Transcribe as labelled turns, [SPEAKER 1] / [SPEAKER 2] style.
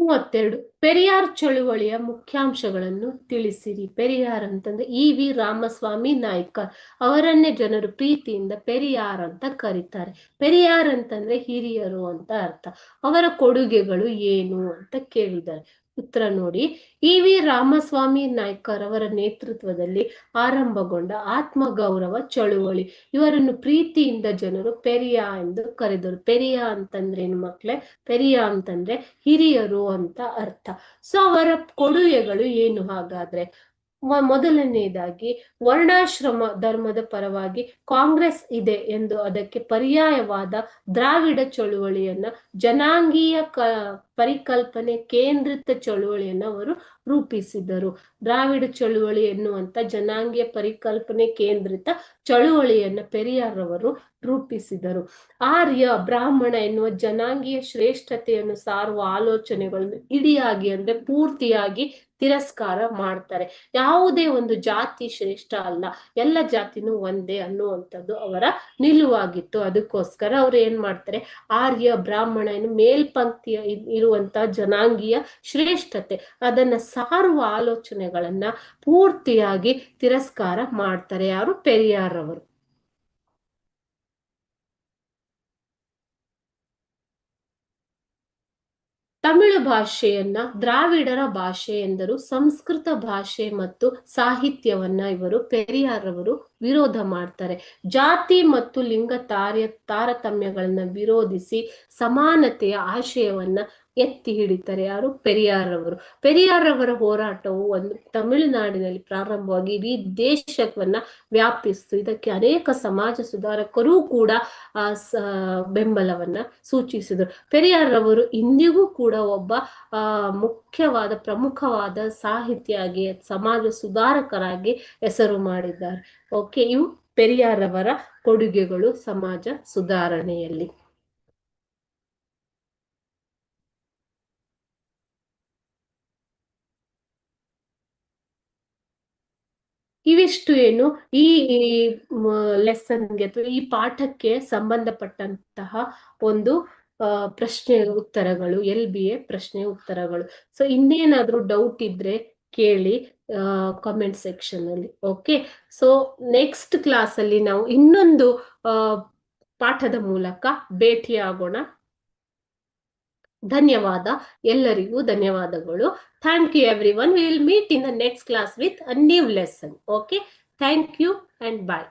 [SPEAKER 1] ಮೂವತ್ತೆರಡು ಪೆರಿಯಾರ್ ಚಳುವಳಿಯ ಮುಖ್ಯಾಂಶಗಳನ್ನು ತಿಳಿಸಿರಿ. ಪೆರಿಯಾರ್ ಅಂತಂದ್ರೆ ಇ ವಿ ರಾಮಸ್ವಾಮಿ ನಾಯ್ಕ. ಅವರನ್ನೇ ಜನರು ಪ್ರೀತಿಯಿಂದ ಪೆರಿಯಾರ್ ಅಂತ ಕರೀತಾರೆ. ಪೆರಿಯಾರ್ ಅಂತಂದ್ರೆ ಹಿರಿಯರು ಅಂತ ಅರ್ಥ. ಅವರ ಕೊಡುಗೆಗಳು ಏನು ಅಂತ ಕೇಳಿದ್ದಾರೆ ಉತ್ತರ ನೋಡಿ ಇ ವಿ ರಾಮಸ್ವಾಮಿ ನಾಯ್ಕರ್ ಅವರ ನೇತೃತ್ವದಲ್ಲಿ ಆರಂಭಗೊಂಡ ಆತ್ಮಗೌರವ ಚಳುವಳಿ. ಇವರನ್ನು ಪ್ರೀತಿಯಿಂದ ಜನರು ಪೆರಿಯ ಎಂದು ಕರೆದರು. ಪೆರಿಯ ಅಂತಂದ್ರೆ ಮಕ್ಳೇ? ಪೆರಿಯಾ ಅಂತಂದ್ರೆ ಹಿರಿಯರು ಅಂತ ಅರ್ಥ. ಸೊ ಅವರ ಕೊಡುಗೆಗಳು ಏನು ಹಾಗಾದ್ರೆ? ಮೊದಲನೆಯದಾಗಿ ವರ್ಣಾಶ್ರಮ ಧರ್ಮದ ಪರವಾಗಿ ಕಾಂಗ್ರೆಸ್ ಇದೆ ಎಂದು ಅದಕ್ಕೆ ಪರ್ಯಾಯವಾದ ದ್ರಾವಿಡ ಚಳುವಳಿಯನ್ನ ಜನಾಂಗೀಯ ಕ, ಪರಿಕಲ್ಪನೆ ಕೇಂದ್ರಿತ ಚಳುವಳಿಯನ್ನು ಅವರು ರೂಪಿಸಿದರು. ದ್ರಾವಿಡ ಚಳುವಳಿ ಎನ್ನುವಂತ ಜನಾಂಗೀಯ ಪರಿಕಲ್ಪನೆ ಕೇಂದ್ರಿತ ಚಳುವಳಿಯನ್ನ ಪೆರಿಯಾರ್ ಅವರು ರೂಪಿಸಿದರು. ಆರ್ಯ, ಬ್ರಾಹ್ಮಣ ಎನ್ನುವ ಜನಾಂಗೀಯ ಶ್ರೇಷ್ಠತೆಯನ್ನು ಸಾರುವ ಆಲೋಚನೆಗಳನ್ನು ಇಡಿಯಾಗಿ ಅಂದ್ರೆ ಪೂರ್ತಿಯಾಗಿ ತಿರಸ್ಕಾರ ಮಾಡ್ತಾರೆ. ಯಾವುದೇ ಒಂದು ಜಾತಿ ಶ್ರೇಷ್ಠ ಅಲ್ಲ, ಎಲ್ಲ ಜಾತಿನೂ ಒಂದೇ ಅನ್ನುವಂಥದ್ದು ಅವರ ನಿಲುವಾಗಿತ್ತು. ಅದಕ್ಕೋಸ್ಕರ ಅವ್ರು ಏನ್ ಮಾಡ್ತಾರೆ, ಆರ್ಯ, ಬ್ರಾಹ್ಮಣ ಏನು ಮೇಲ್ಪಂಕ್ತಿಯ ಇ- ಇರುವಂತ ಜನಾಂಗೀಯ ಶ್ರೇಷ್ಠತೆ, ಅದನ್ನ ಸಾರುವ ಆಲೋಚನೆಗಳನ್ನ ಪೂರ್ತಿಯಾಗಿ ತಿರಸ್ಕಾರ ಮಾಡ್ತಾರೆ. ಯಾರು? ಪೆರಿಯಾರ್ ಅವರು ತಮಿಳು ಭಾಷೆಯನ್ನ ದ್ರಾವಿಡರ ಭಾಷೆ ಎಂದರು. ಸಂಸ್ಕೃತ ಭಾಷೆ ಮತ್ತು ಸಾಹಿತ್ಯವನ್ನ ಇವರು ಪೆರಿಯಾರ್ ಅವರು ವಿರೋಧ ಮಾಡ್ತಾರೆ. ಜಾತಿ ಮತ್ತು ಲಿಂಗ ತಾರ್ಯ, ತಾರತಮ್ಯಗಳನ್ನ ವಿರೋಧಿಸಿ ಸಮಾನತೆಯ ಆಶಯವನ್ನ ಎತ್ತಿ ಹಿಡಿತಾರೆ ಯಾರು? ಪೆರಿಯಾರ್ ಅವರು ಪೆರಿಯಾರ್ ಅವರ ಹೋರಾಟವು ಒಂದು ತಮಿಳುನಾಡಿನಲ್ಲಿ ಪ್ರಾರಂಭವಾಗಿ ಇಡೀ ದೇಶವನ್ನ ವ್ಯಾಪಿಸ್ತು. ಇದಕ್ಕೆ ಅನೇಕ ಸಮಾಜ ಸುಧಾರಕರೂ ಕೂಡ, ಆ ಬೆಂಬಲವನ್ನ ಸೂಚಿಸಿದರು. ಪೆರಿಯಾರ್ ಅವರು ಇಂದಿಗೂ ಕೂಡ ಒಬ್ಬ, ಆ, ಮುಖ್ಯವಾದ ಪ್ರಮುಖವಾದ ಸಾಹಿತಿಯಾಗಿ, ಸಮಾಜ ಸುಧಾರಕರಾಗಿ ಹೆಸರು ಮಾಡಿದ್ದಾರೆ. ಓಕೆ, ಇವು ಪೆರಿಯಾರವರ ಕೊಡುಗೆಗಳು ಸಮಾಜ ಸುಧಾರಣೆಯಲ್ಲಿ. ಇವಿಷ್ಟು ಏನು? ಈ ಲೆಸನ್ಗೆ ಅಥವಾ ಈ ಪಾಠಕ್ಕೆ ಸಂಬಂಧಪಟ್ಟಂತಹ ಒಂದು ಪ್ರಶ್ನೆ ಉತ್ತರಗಳು ಎಲ್ ಬಿ ಎ ಪ್ರಶ್ನೆ ಉತ್ತರಗಳು. ಸೊ ಇನ್ನೇನಾದ್ರೂ ಡೌಟ್ ಇದ್ರೆ ಕೇಳಿ ಕಾಮೆಂಟ್ ಸೆಕ್ಷನ್ ಅಲ್ಲಿ. ಓಕೆ ಸೊ ನೆಕ್ಸ್ಟ್ ಕ್ಲಾಸ್ ಅಲ್ಲಿ ನಾವು ಇನ್ನೊಂದು ಪಾಠದ ಮೂಲಕ ಭೇಟಿಯಾಗೋಣ. ಧನ್ಯವಾದ. ಎಲ್ಲರಿಗೂ ಧನ್ಯವಾದಗಳು. Thank you everyone will meet in the next class with a new lesson okay thank you and bye